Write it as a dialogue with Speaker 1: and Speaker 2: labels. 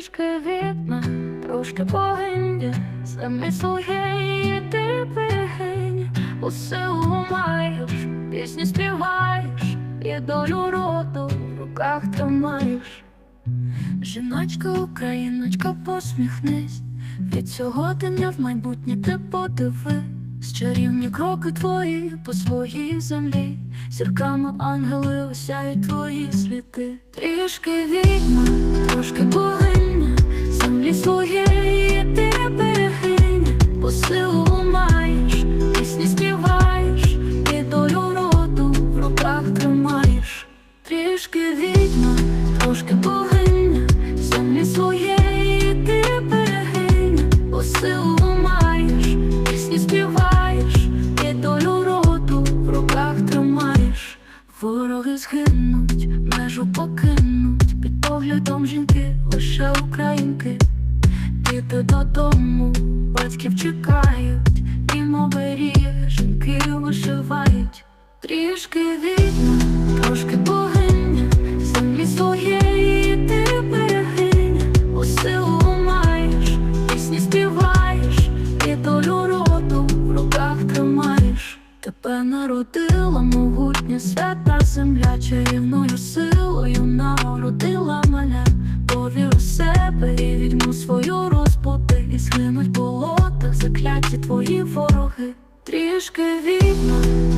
Speaker 1: трішки відьма, трошки богиня, землі своєї ти берегиня, усе маєш, пісні співаєш, і долю роду в руках тримаєш. Жіночка, україночка, посміхнись, від сьогодення в майбутнє ти подиви. Чарівні кроки твої по своїй землі, зірками ангели осяють твої сліди. Трішки відьма, трошки землі своєї ти берегиня, бо маєш, пісні співаєш, і долю роду в руках тримаєш. Трішки відьма, трошки богиня, землі своєї ти берегиня, бо маєш, пісні співаєш, і долю роду в руках тримаєш. Вороги згинуть, межу покинуть, поглядом жінки, лише українки. Діти додому, батьків чекають, і оберіг, жінки вишивають. Трішки відьма, трошки богиня, землі своєї ти берегиня, у силу маєш, пісні співаєш, і долю роду в руках тримаєш. Тебе народила могутня свята земля, чарівною силою народила маля. Закляті твої вороги. Трішки богиня